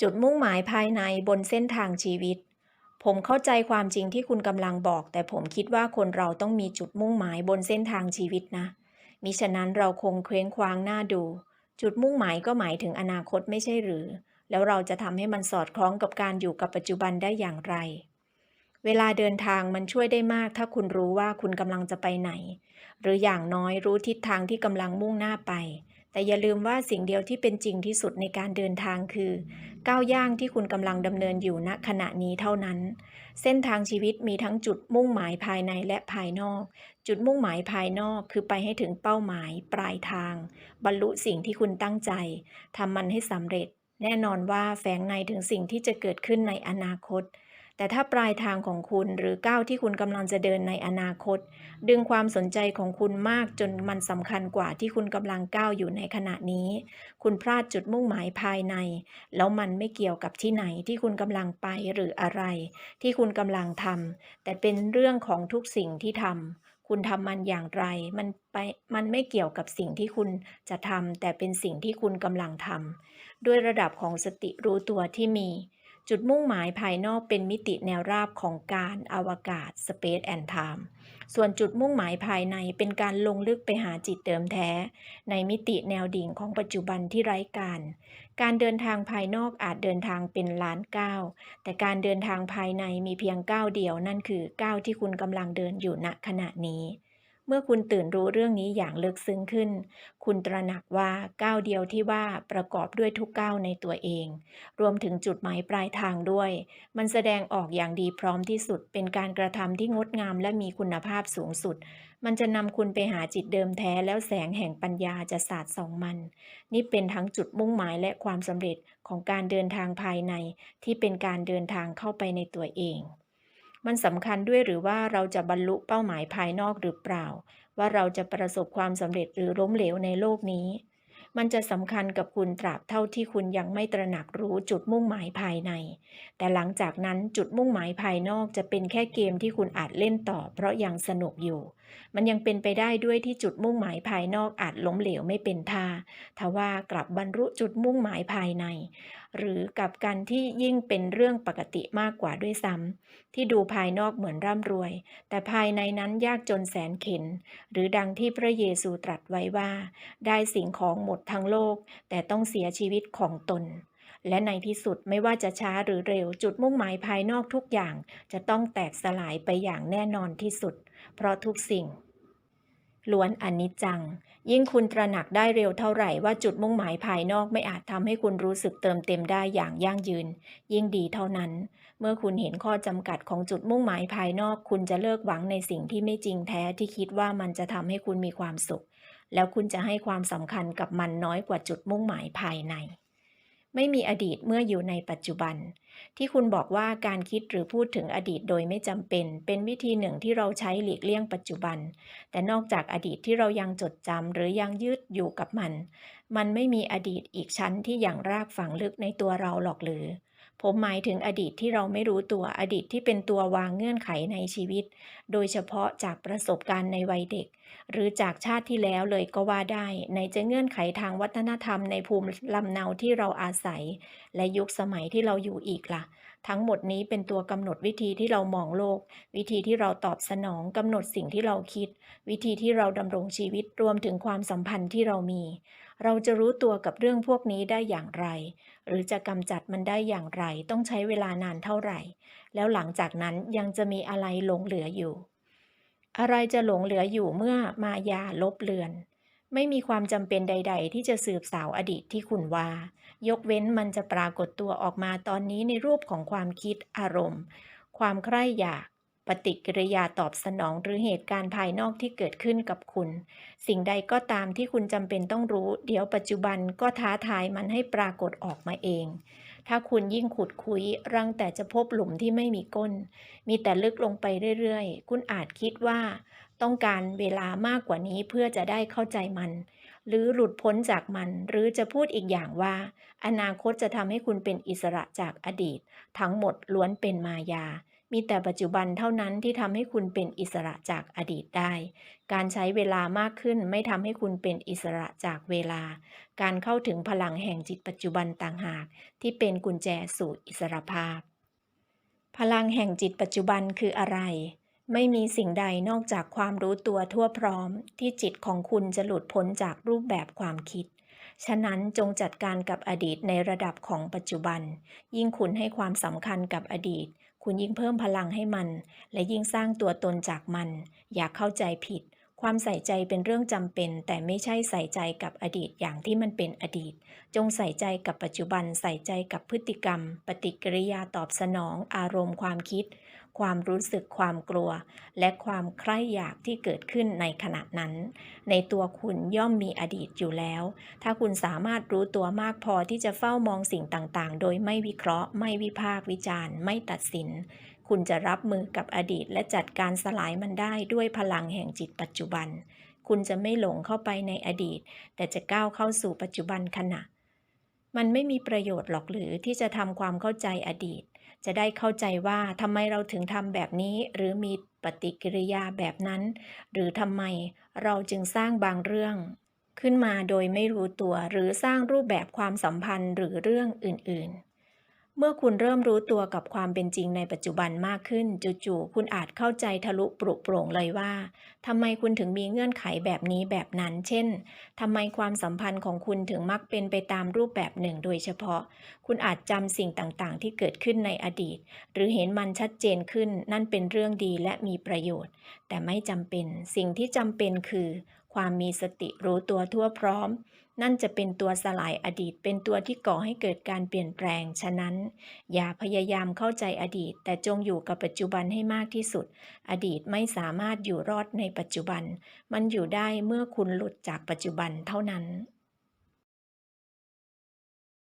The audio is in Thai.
จุดมุ่งหมายภายในบนเส้นทางชีวิต ผมเข้าใจความจริงที่คุณกำลังบอก แต่ผมคิดว่าคนเราต้องมีจุดมุ่งหมายบนเส้นทางชีวิตนะ มิฉะนั้นเราคงเคว้งคว้างหน้าดู จุดมุ่งหมายก็หมายถึงอนาคตไม่ใช่หรือ แล้วเราจะทำให้มันสอดคล้องกับการอยู่กับปัจจุบันได้อย่างไร เวลาเดินทางมันช่วยได้มาก ถ้าคุณรู้ว่าคุณกำลังจะไปไหน หรืออย่างน้อยรู้ทิศทางที่กำลังมุ่งหน้าไป แต่อย่าลืมว่าสิ่งเดียวที่เป็นจริงที่สุดในการเดินทางคือ ก้าวย่างที่คุณกำลังดำเนินอยู่ณขณะนี้เท่านั้น เส้นทางชีวิตมีทั้งจุดมุ่งหมายภายในและภายนอก จุดมุ่งหมายภายนอกคือไปให้ถึงเป้าหมาย ปลายทาง บรรลุสิ่งที่คุณตั้งใจทำมันให้สำเร็จ แน่นอนว่าแฝงในถึงสิ่งที่จะเกิดขึ้นในอนาคต แต่ถ้าปลายทางของคุณหรือก้าวที่คุณกำลังจะเดินในอนาคต ดึงความสนใจของคุณมากจนมันสำคัญกว่าที่คุณกำลังก้าวอยู่ในขณะนี้ คุณพลาดจุดมุ่งหมายภายใน แล้วมันไม่เกี่ยวกับที่ไหนที่คุณกำลังไปหรืออะไร ที่คุณกำลังทำแต่เป็นเรื่องของทุกสิ่งที่ทำคุณทำมันอย่างไร มันไป มันไม่เกี่ยวกับสิ่งที่คุณจะทำ แต่เป็นสิ่งที่คุณกำลังทำ ด้วยระดับของสติรู้ตัวที่มี จุดมุ่งหมายภายนอกเป็นมิติแนวราบของการอวกาศ Space and Time ส่วนจุดมุ่งหมายภายในเป็นการลงลึกไปหาจิตเดิมแท้ ในมิติแนวดิ่งของปัจจุบันที่ไร้การ การเดินทางภายนอกอาจเดินทางเป็นล้านก้าว แต่การเดินทางภายในมีเพียงก้าวเดียวนั่นคือก้าวที่คุณกำลังเดินอยู่ณขณะนี้ เมื่อคุณตื่นรู้เรื่องนี้อย่างลึกซึ้งขึ้น คุณตระหนักว่าก้าวเดียวที่ว่าประกอบด้วยทุกก้าวในตัวเอง รวมถึงจุดหมายปลายทางด้วย มันแสดงออกอย่างดีพร้อมที่สุด เป็นการกระทำที่งดงามและมีคุณภาพสูงสุด มันจะนำคุณไปหาจิตเดิมแท้แล้วแสงแห่งปัญญาจะสาดส่องมัน นี่เป็นทั้งจุดมุ่งหมายและความสำเร็จของการเดินทางภายใน ที่เป็นการเดินทางเข้าไปในตัวเอง มันสำคัญด้วยหรือว่าเราจะบรรลุเป้าหมายภายนอกหรือเปล่า ว่าเราจะประสบความสำเร็จหรือล้มเหลวในโลกนี้ มันจะสำคัญกับคุณตราบเท่าที่คุณยังไม่ตระหนักรู้จุดมุ่งหมายภายใน แต่หลังจากนั้นจุดมุ่งหมายภายนอกจะเป็นแค่เกมที่คุณอาจเล่นต่อ เพราะยังสนุกอยู่มันยังเป็นไปได้ด้วยที่จุดมุ่งหมายภายนอกอาจล้มเหลวไม่เป็นท่าทว่ากลับบรรลุจุดมุ่งหมายภายใน หรือกับการที่ยิ่งเป็นเรื่องปกติมากกว่าด้วยซ้ำที่ดูภายนอกเหมือนร่ำรวย แต่ภายในนั้นยากจนแสนเข็น หรือดังที่พระเยซูตรัสไว้ว่า ได้สิ่งของหมดทั้งโลก แต่ต้องเสียชีวิตของตน และในที่สุดไม่ว่าจะช้าหรือเร็วจุดมุ่งหมายภายนอกทุกอย่าง จะต้องแตกสลายไปอย่างแน่นอนที่สุด เพราะทุกสิ่ง ล้วนอนิจจัง ยิ่งคุณตระหนักได้เร็วเท่าไหร่ว่าจุดมุ่งหมายภายนอกไม่อาจทำให้คุณรู้สึกเติมเต็มได้อย่างยั่งยืน ยิ่งดีเท่านั้น เมื่อคุณเห็นข้อจำกัดของจุดมุ่งหมายภายนอก คุณจะเลิกหวังในสิ่งที่ไม่จริงแท้ที่คิดว่ามันจะทำให้คุณมีความสุข แล้วคุณจะให้ความสำคัญกับมันน้อยกว่าจุดมุ่งหมายภายใน ไม่มีอดีตเมื่ออยู่ในปัจจุบัน ที่คุณบอกว่าการคิดหรือพูดถึงอดีตโดยไม่จำเป็น เป็นวิธีหนึ่งที่เราใช้หลีกเลี่ยงปัจจุบัน แต่นอกจากอดีตที่เรายังจดจำหรือยังยืดอยู่กับมัน มันไม่มีอดีตอีกชั้นที่อย่างรากฝังลึกในตัวเราหรอกหรือ ผมหมายถึงอดีตที่เราไม่รู้ตัวอดีตที่เป็นตัววางเงื่อนไขในชีวิต โดยเฉพาะจากประสบการณ์ในวัยเด็ก หรือจากชาติที่แล้วเลยก็ว่าได้ ในจะเงื่อนไขทางวัฒนธรรมในภูมิลำเนาที่เราอาศัย และยุคสมัยที่เราอยู่อีกล่ะ ทั้งหมดนี้เป็นตัวกำหนดวิธีที่เรามองโลก วิธีที่เราตอบสนองกำหนดสิ่งที่เราคิด วิธีที่เราดำรงชีวิตรวมถึงความสัมพันธ์ที่เรามี เราจะรู้ตัวกับเรื่องพวกนี้ได้อย่างไร หรือจะกำจัดมันได้อย่างไร ต้องใช้เวลานานเท่าไหร่ แล้วหลังจากนั้นยังจะมีอะไรหลงเหลืออยู่ อะไรจะหลงเหลืออยู่เมื่อมายาลบเลือน ไม่มีความจำเป็นใด ๆ ที่จะสืบสาวอดีตที่คุณว่า ยกเว้นมันจะปรากฏตัวออกมาตอนนี้ในรูปของความคิดอารมณ์ ความใคร่อยากปฏิกิริยาตอบสนองหรือเหตุการณ์ภายนอกที่เกิดขึ้นกับคุณ สิ่งใดก็ตามที่คุณจำเป็นต้องรู้ เดี๋ยวปัจจุบันก็ท้าทายมันให้ปรากฏออกมาเอง ถ้าคุณยิ่งขุดคุยรังแต่จะพบหลุมที่ไม่มีก้น มีแต่ลึกลงไปเรื่อยๆ คุณอาจคิดว่า ต้องการเวลามากกว่านี้เพื่อจะได้เข้าใจมัน หรือหลุดพ้นจากมัน หรือจะพูดอีกอย่างว่า อนาคตจะทำให้คุณเป็นอิสระจากอดีต ทั้งหมดล้วนเป็นมายา มีแต่ปัจจุบันเท่านั้นที่ทำให้คุณเป็นอิสระจากอดีตได้ การใช้เวลามากขึ้นไม่ทำให้คุณเป็นอิสระจากเวลา การเข้าถึงพลังแห่งจิตปัจจุบันต่างหาก ที่เป็นกุญแจสู่อิสรภาพ พลังแห่งจิตปัจจุบันคืออะไร ไม่มีสิ่งใดนอกจากความรู้ตัวทั่วพร้อม ที่จิตของคุณจะหลุดพ้นจากรูปแบบความคิดฉะนั้นจงจัดการกับอดีตในระดับของปัจจุบัน ยิ่งคุณให้ความสำคัญกับอดีต คุณยิ่งเพิ่มพลังให้มัน และยิ่งสร้างตัวตนจากมัน อย่าเข้าใจผิด ความใส่ใจเป็นเรื่องจำเป็น แต่ไม่ใช่ใส่ใจกับอดีตอย่างที่มันเป็นอดีต จงใส่ใจกับปัจจุบัน ใส่ใจกับพฤติกรรม ปฏิกิริยาตอบสนอง อารมณ์ความคิด ความรู้สึกความกลัว และความใคร่อยากที่เกิดขึ้นในขณะนั้น ในตัวคุณย่อมมีอดีตอยู่แล้ว ถ้าคุณสามารถรู้ตัวมากพอที่จะเฝ้ามองสิ่งต่างๆ โดยไม่วิเคราะห์ ไม่วิพากษ์วิจารณ์ ไม่ตัดสิน คุณจะรับมือกับอดีตและจัดการสลายมันได้ด้วยพลังแห่งจิตปัจจุบัน คุณจะไม่หลงเข้าไปในอดีต แต่จะก้าวเข้าสู่ปัจจุบันขณะ มันไม่มีประโยชน์หรอกหรือที่จะทำความเข้าใจอดีต จะได้เข้าใจว่าทำไมเราถึงทำแบบนี้ หรือมีปฏิกิริยาแบบนั้น หรือทำไมเราจึงสร้างบางเรื่อง ขึ้นมาโดยไม่รู้ตัวหรือสร้างรูปแบบความสัมพันธ์หรือเรื่องอื่นๆ เมื่อคุณเริ่มรู้ตัวกับความเป็นจริงในปัจจุบันมากขึ้น จู่ๆ คุณอาจเข้าใจทะลุปลุกโปร่งเลยว่าทำไมคุณถึงมีเงื่อนไขแบบนี้แบบนั้น เช่นทำไมความสัมพันธ์ของคุณถึงมักเป็นไปตามรูปแบบหนึ่งโดยเฉพาะ คุณอาจจำสิ่งต่างๆ ที่เกิดขึ้นในอดีต หรือเห็นมันชัดเจนขึ้น นั่นเป็นเรื่องดีและมีประโยชน์ แต่ไม่จำเป็น สิ่งที่จำเป็นคือ ความมีสติรู้ตัวทั่วพร้อม นั่นจะเป็นตัวสลายอดีต เป็นตัวที่ก่อให้เกิดการเปลี่ยนแปลง ฉะนั้น อย่าพยายามเข้าใจอดีต แต่จงอยู่กับปัจจุบันให้มากที่สุด อดีตไม่สามารถอยู่รอดในปัจจุบัน มันอยู่ได้เมื่อคุณหลุดจากปัจจุบันเท่านั้น